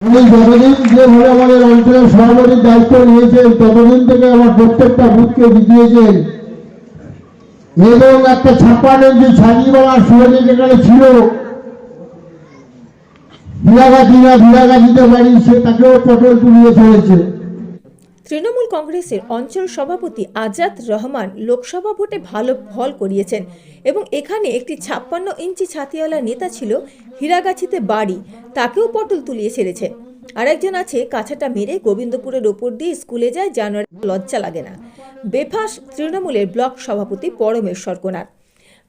উনি যতদিন যেভাবে আমাদের অঞ্চলের সভাপতির দায়িত্ব নিয়েছেন, ততদিন থেকে আমার প্রত্যেকটা বুথকে জিতিয়েছেন এবং একটা ছাপ্পান্ন ইঞ্চি বাবার সুরজিৎ এখানে ছিল বিরাগাছি না বিরাগাছিতে পারি সে তাকেও পটল তুলিয়ে চলেছে তৃণমূল কংগ্রেসের অঞ্চল সভাপতি আজাদ রহমান লোকসভা ভোটে ভালো ফল করিয়েছেন এবং এখানে একটি ছাপ্পান্ন ইঞ্চি ছাতিওয়ালা নেতা ছিল হীরাগাছিতে বাড়ি, তাকেও পটল তুলিয়ে ছেড়েছে। আরেকজন আছে কাছাটা মেরে গোবিন্দপুরের ওপর দিয়ে স্কুলে যায় জানুয়ারি লজ্জা লাগে না। বেফাস তৃণমূলের ব্লক সভাপতি পরমেশ্বর কোনার।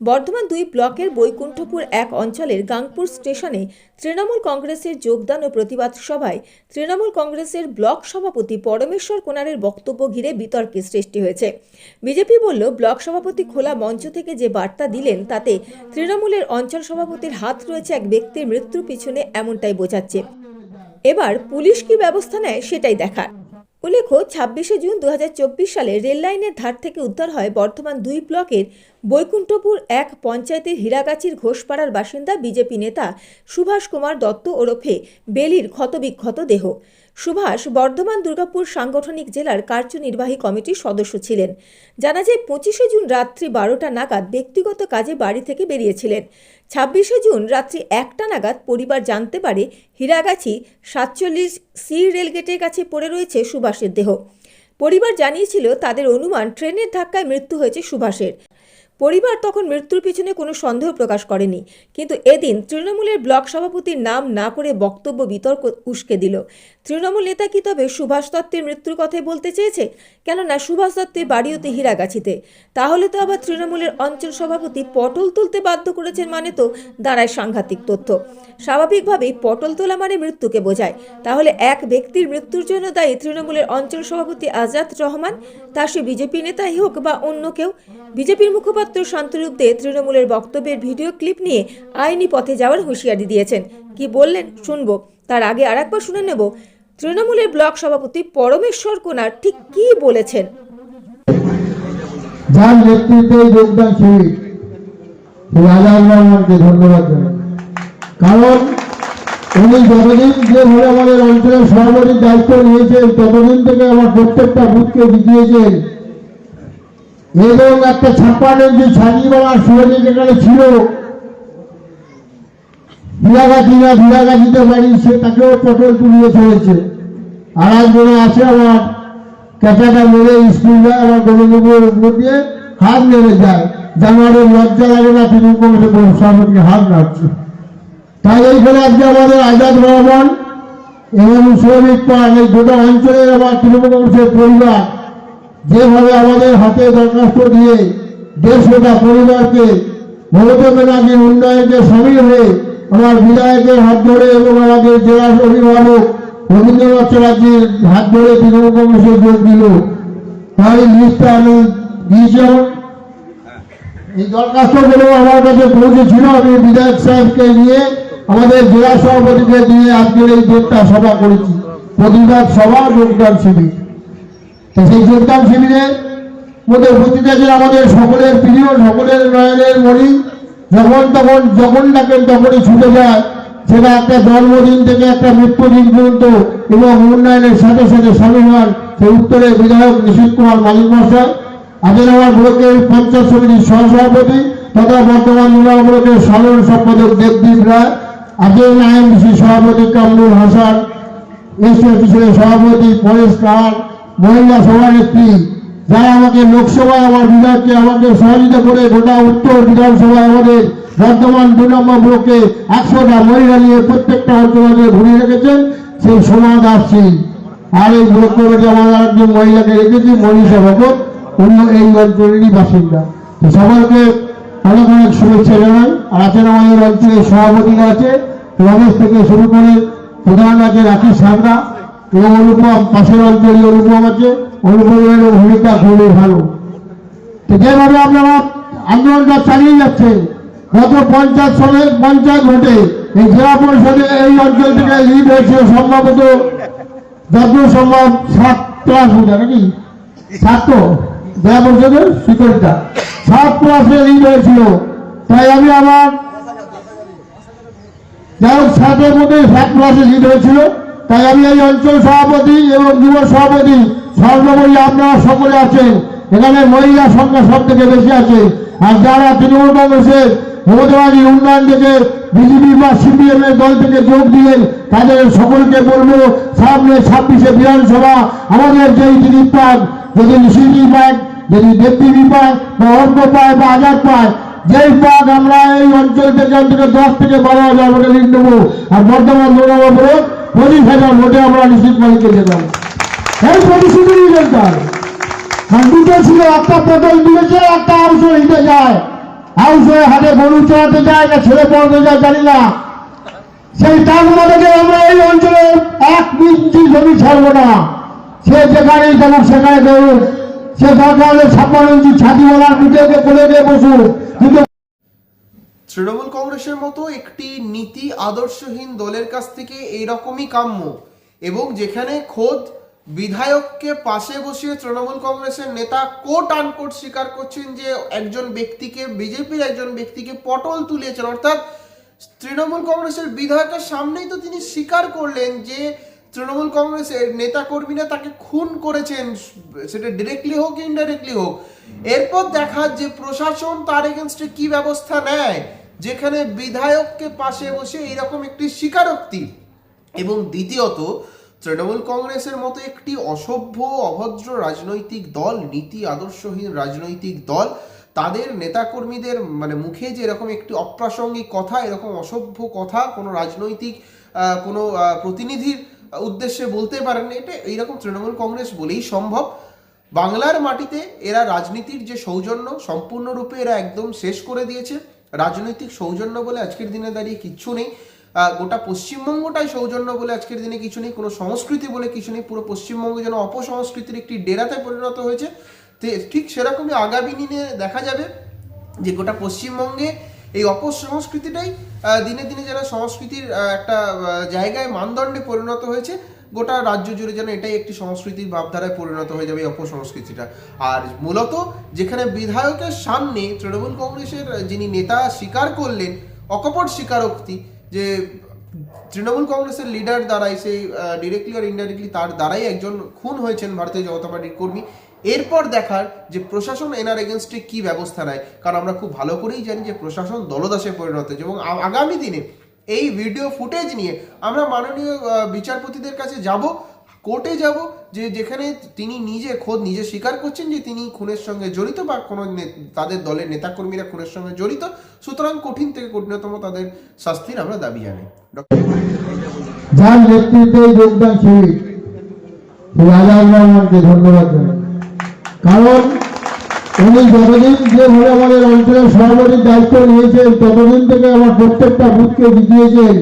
বর্ধমান দুই ব্লকের বৈকুণ্ঠপুর এক অঞ্চলের গাংপুর স্টেশনে তৃণমূল কংগ্রেসের যোগদান ও প্রতিবাদ সভায় তৃণমূল কংগ্রেসের ব্লক সভাপতি পরমেশ্বর কোনারের বক্তব্য ঘিরে বিতর্কের সৃষ্টি হয়েছে। বিজেপি বলল, ব্লক সভাপতি খোলা মঞ্চ থেকে যে বার্তা দিলেন, তাতে তৃণমূলের অঞ্চল সভাপতির হাত রয়েছে এক ব্যক্তির মৃত্যুর পিছনে এমনটাই বোঝাচ্ছে। এবার পুলিশ কি ব্যবস্থা নেয়, সেটাই দেখার। উল্লেখ্য, ছাব্বিশে জুন দু হাজার চব্বিশ সালে রেল লাইনের ধার থেকে উদ্ধার হয় বর্ধমান দুই ব্লকের বৈকুণ্ঠপুর এক পঞ্চায়েতের হীরাগাছির ঘোষপাড়ার বাসিন্দা বিজেপি নেতা সুভাষ কুমার দত্ত ওরফে বেলির ক্ষতবিক্ষত দেহ। সুভাষ বর্ধমান দুর্গাপুর সাংগঠনিক জেলার কার্যনির্বাহী কমিটির সদস্য ছিলেন। জানা যায়, পঁচিশে জুন রাত্রি বারোটা নাগাদ ব্যক্তিগত কাজে বাড়ি থেকে বেরিয়েছিলেন। ছাব্বিশে জুন রাত্রি একটা নাগাদ পরিবার জানতে পারে হীরাগাছি সাতচল্লিশ সি রেলগেটের কাছে পড়ে রয়েছে সুভাষের দেহ। পরিবার জানিয়েছিল, তাদের অনুমান, ট্রেনের ধাক্কায় মৃত্যু হয়েছে সুভাষের। পরিবার তখন মৃত্যুর পিছনে কোনো সন্দেহ প্রকাশ করেনি। কিন্তু এদিন তৃণমূলের ব্লক সভাপতির নাম না করে বক্তব্য বিতর্ক উস্কে দিল। তৃণমূল নেতা কি তবে সুভাষ দত্তের মৃত্যুর কথাই বলতে চেয়েছে? কেননা সুভাষ দত্তের বাড়ি হতে হীরাগাছিতে। তাহলে তো আবার তৃণমূলের অঞ্চল সভাপতি পটল তুলতে বাধ্য করেছেন মানে তো দাঁড়ায় সাংঘাতিক তথ্য। স্বাভাবিকভাবেই পটল তোলা মানে মৃত্যুকে বোঝায়। তাহলে এক ব্যক্তির মৃত্যুর জন্য দায়ী তৃণমূলের অঞ্চল সভাপতি আজাদ রহমান? তা সে বিজেপি নেতাই হোক বা অন্য কেউ? বিজেপির মুখপাত্র শান্তরূপ দে তৃণমূলের বক্তব্যের ভিডিও ক্লিপ নিয়ে আইনি পথে যাওয়ার হুঁশিয়ারি দিয়েছেন। কি বললেন? শুনব। তার আগে আরেকবার শুনে নেব। তৃণমূলের ব্লক সভাপতি পরমেশ্বর কোনার ঠিক কি বলেছেন? যার নেতৃত্বে যোগদান শিবির রহমানকে ধন্যবাদ কারণ উনি যতদিন যেভাবে আমাদের অঞ্চলের সভাপতির দায়িত্ব নিয়েছেন, ততদিন থেকে আমার প্রত্যেকটা বুথকে জিতিয়েছেন। এবং একটা ইঞ্চি ছাগিবালা সুরজিৎ এখানে ছিল। বিরাগাছি না বিরাগাছিতে বাড়ি সে তাকেও পটল তুলিয়ে চলেছে আর একজনে আছে আমার ক্যাটাটা মেরে স্কুল যায় আমার গোবিন্দপুরের উপর দিয়ে হাত নেমে যায়। জানুয়ারির লজ্জা লাগে না কংগ্রেসের সভাপতিকে হাত নাড়ছে। তাই এইখানে আজকে আমাদের আজাদ রহমান এবং সৌমিক পাল, এই গোটা অঞ্চলের আমার তৃণমূল কংগ্রেসের পরিবার যেভাবে আমাদের হাতে দরখাস্ত দিয়ে দেশ গোটা পরিবারকে মমতা ব্যানার্জির উন্নয়নকে সামিল হয়ে আমার বিধায়কের হাত ধরে এবং আমাদের জেলার অভিভাবক রবীন্দ্রনাথ চ্যাটার্জির হাত ধরে তৃণমূল কংগ্রেসে যোগ দিল। তাই লিস্টটা আমি দিয়েছিলাম এই দরখাস্তগুলো আমার কাছে পৌঁছেছিল। আমি বিধায়ক সাহেবকে নিয়ে আমাদের জেলা সভাপতিকে দিয়ে আজকের এই ডেটটা সভা করেছি। প্রতিবাদ সভা যোগদান শিবির। তো সেই যোগদান শিবিরের মধ্যে উপস্থিত আছেন আমাদের সকলের প্রিয়, সকলের নয়নের মণি, যখন তখন যখন ডাকেন তখনই ছুটে যায়, সেটা একটা জন্মদিন থেকে একটা মৃত্যুদিন পর্যন্ত এবং উন্নয়নের সাথে সাথে সামিল হন সেই উত্তরে বিধায়ক নিশীত কুমার মালিক মশাই আজের আমার ব্লকের পঞ্চায়েত সমিতির সহসভাপতি তথা বর্তমান জেলা ব্লকের সাধারণ সম্পাদক দেবদীপ রায় আজের আইএমডিসি সভাপতি কামরুল হাসান এসটি অফিসের সভাপতি পরেশ কাহার মহিলা সভানেত্রী যারা আমাকে লোকসভায় আমার বিধায়ককে আমাকে সহযোগিতা করে গোটা উত্তর বিধানসভায় আমাদের বর্তমান দুই নম্বর ব্লকে একশোটা মহিলা নিয়ে প্রত্যেকটা অঞ্চলে ঘুরিয়ে রেখেছেন, সেই সোমা দাস আর এই ব্লক কমিটি আমাদের একজন মহিলাকে রেখেছি, মনীষা ভগত। অন্য এই অঞ্চলেরই বাসিন্দা। তো সকলকে অনেক অনেক শুভেচ্ছা জানাই। আর আছেন আমাদের অঞ্চলের সভাপতিরা আছে। রমেশ থেকে শুরু করে প্রধান আছে রাকেশ সাগরা এবং অনুপম, পাশের অঞ্চলে অনুপম আছে, অনুপমের ভূমিকা খুবই ভালো। তো যেভাবে আপনারা আন্দোলনটা চালিয়ে যাচ্ছে, গত পঞ্চায়েত সভে পঞ্চায়েত ভোটে, এই জেলা পরিষদে এই অঞ্চল থেকে লিড হয়েছে সম্ভবত যত সম্ভব সাত প্লাস বোঝা নাকি? সাত জেলা পরিষদের শিকড়টা সাত প্লাসে লিড হয়েছিল। তাই আমি আমার যাই হোক সাতের মধ্যে সাত প্লাসে লিড হয়েছিল। তাই আমি এই অঞ্চল সভাপতি এবং যুব সভাপতি সর্বোপরি আপনারা সকলে আছেন এখানে মহিলা সংখ্যা সব থেকে বেশি আছে। আর যারা তৃণমূল কংগ্রেসের মমতাবাদী উন্নয়ন থেকে বিজেপি বা সিপিএম এর দল থেকে যোগ দিলেন তাদের সকলকে বলব, সামনে ছাব্বিশে বিধানসভা, আমাদের যেই দিলীপ পান যদি সিডি পায়, যদি দেবদেবী পায়, বা অর্ঘ পায়, বা আজাদ পায় যেই পাক আমরা এই অঞ্চল থেকে অন্তত দশ থেকে বারো হাজার ভোটে লিড নেব। আর বর্তমান দুর্গাপুর পঁচিশ হাজার ভোটে আমরা নিশ্চিত মালিককে যেতাম এই প্রতিশ্রুতি নিলেন তার। আর দুটো ছিল, একটা পটল দিয়েছে, একটা যায়। হয়ে হাতে গরু চড়াতে যায় না, ছেলে পড়াতে যায়, জানি না। সেই টাকা থেকে আমরা এই অঞ্চলে এক ইঞ্চি জমি ছাড়বো না। সে যেখানেই যাব সেখানে দেবো তৃণমূল কংগ্রেসের মতো একটি নীতি আদর্শহীন দলের কাছ থেকে এইরকমই কাম্য। এবং যেখানে খোদ বিধায়ককে পাশে বসিয়ে তৃণমূল কংগ্রেসের নেতা কোট আনকোট স্বীকার করছেন যে একজন ব্যক্তিকে, বিজেপির একজন ব্যক্তিকে পটল তুলিয়েছেন অর্থাৎ তৃণমূল কংগ্রেসের বিধায়কের সামনেই তো তিনি স্বীকার করলেন যে তৃণমূল কংগ্রেসের নেতা কর্মীরা তাকে খুন করেছেন, সেটা ডিরেক্টলি হোক ইনডাইরেক্টলি হোক। এরপর দেখা যে প্রশাসন তার এগেনস্টে কি ব্যবস্থা নেয়, যেখানে বিধায়ককে পাশে বসে এরকম একটি স্বীকারোক্তি। এবং দ্বিতীয়ত, তৃণমূল কংগ্রেসের মতো একটি অসভ্য, অভদ্র রাজনৈতিক দল, নীতি আদর্শহীন রাজনৈতিক দল, তাদের নেতাকর্মীদের মানে মুখে যে এরকম একটি অপ্রাসঙ্গিক কথা, এরকম অসভ্য কথা, কোনো রাজনৈতিক কোনো প্রতিনিধির উদ্দেশ্যে বলতে পারেন। এটা, এইরকম তৃণমূল কংগ্রেস বলেই সম্ভব। বাংলার মাটিতে এরা রাজনীতির যে সৌজন্য সম্পূর্ণরূপে এরা একদম শেষ করে দিয়েছে। রাজনৈতিক সৌজন্য বলে আজকের দিনে দাঁড়িয়ে কিচ্ছু নেই। গোটা পশ্চিমবঙ্গটাই সৌজন্য বলে আজকের দিনে কিছু নেই। কোনো সংস্কৃতি বলে কিছু নেই। পুরো পশ্চিমবঙ্গ যেন অপসংস্কৃতির একটি ডেরাতে পরিণত হয়েছে। ঠিক সেরকমই আগামী দিনে দেখা যাবে যে গোটা পশ্চিমবঙ্গে এই অপসংস্কৃতিটাই দিনে দিনে যেন সংস্কৃতির একটা জায়গায় মানদণ্ডে পরিণত হয়েছে, গোটা রাজ্য জুড়ে যেন এটাই একটি সংস্কৃতির ভাবধারায় পরিণত হয়ে যাবে অপসংস্কৃতিটা আর মূলত যেখানে বিধায়কের সামনে তৃণমূল কংগ্রেসের যিনি নেতা স্বীকার করলেন, অকপট স্বীকারোক্তি, যে তৃণমূল কংগ্রেসের লিডার দ্বারাই সেই ডিরেক্টলি আর ইনডাইরেক্টলি তার দ্বারাই একজন খুন হয়েছেন ভারতীয় জনতা পার্টির কর্মী এরপর দেখার যে প্রশাসন এনার এগেনস্টে কি ব্যবস্থা নেয়। কারণ আমরা খুব ভালো করেই জানি যে প্রশাসন দলদাসে পরিণত হয়েছে এবং আগামী দিনে এই ভিডিও ফুটেজ নিয়ে আমরা মাননীয় বিচারপতিদের কাছে যাব কোর্টে যাব যে যেখানে তিনি নিজে খোদ নিজে স্বীকার করছেন যে তিনি খুনের সঙ্গে জড়িত বা কোনো তাদের দলের নেতাকর্মীরা খুনের সঙ্গে জড়িত। সুতরাং কঠিন থেকে কঠিনতম তাদের শাস্তির আমরা দাবি জানাই। ডক্টর যোগদান রহমানকে ধন্যবাদ জানাই। কারণ উনি যতদিন যেভাবে আমাদের অঞ্চলের সভাপতির দায়িত্ব নিয়েছেন, ততদিন থেকে আমার প্রত্যেকটা বুথকে জিতিয়েছেন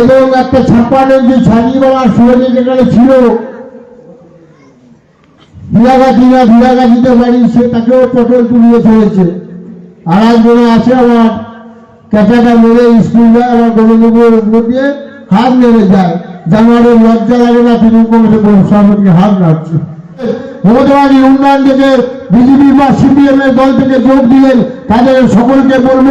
এবং একটা ছাপ্পান্ন ইঞ্চি ছাড়িয়েওয়ালা সুযোগ যেখানে ছিল। বিরাগাছি না বিরাগাছিতে বাড়ি, সে তাকেও পটল তুলিয়ে চলেছে আর একজনে আছে আমার ক্যাচাটা মেরে স্কুল যায়, আমার গোবিন্দপুরের উপর দিয়ে হাত নেমে যায়। জানুয়ারি লজ্জা লাগে না তিনি বড় সভাপতিকে হাত নাড়ছে। মমতাবাদী উন্নয়ন থেকে বিজেপি বা সিপিএম এর দল থেকে যোগ দিলেন তাদের সকলকে বলব,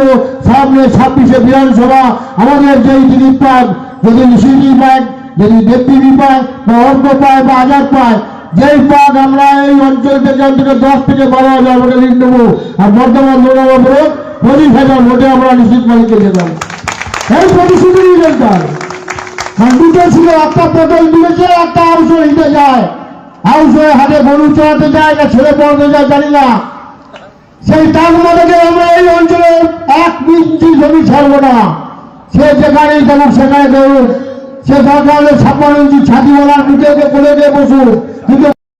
সামনে ছাব্বিশে বিধানসভা, আমাদের যেই দিলীপ পান, যদি সিডি পায়, যদি দেবদেবী পায়, বা অর্ঘ পায়, বা আজাদ পায়, যেই পাক আমরা এই অঞ্চল থেকে অন্তত দশ থেকে বারো হাজার ভোটে লিড নেব, আর বর্তমান দুর্গাপুর পঁচিশ হাজার ভোটে আমরা নিশ্চিত মালিককে যেতাম এই প্রতিশ্রুতি তার। দুটো ছিল, একটা পটল দিয়েছে একটা অংশ নিতে যায়। হাতে গরু চড়াতে যায় না, ছেলে পড়াতে যায়, জানি না। সেই থেকে আমরা এই অঞ্চলে এক ইঞ্চি জমি ছাড়ব না। সে যেখানেই যাব সেখানে সে ছাপ্পান্ন ইঞ্চি বসুন কিন্তু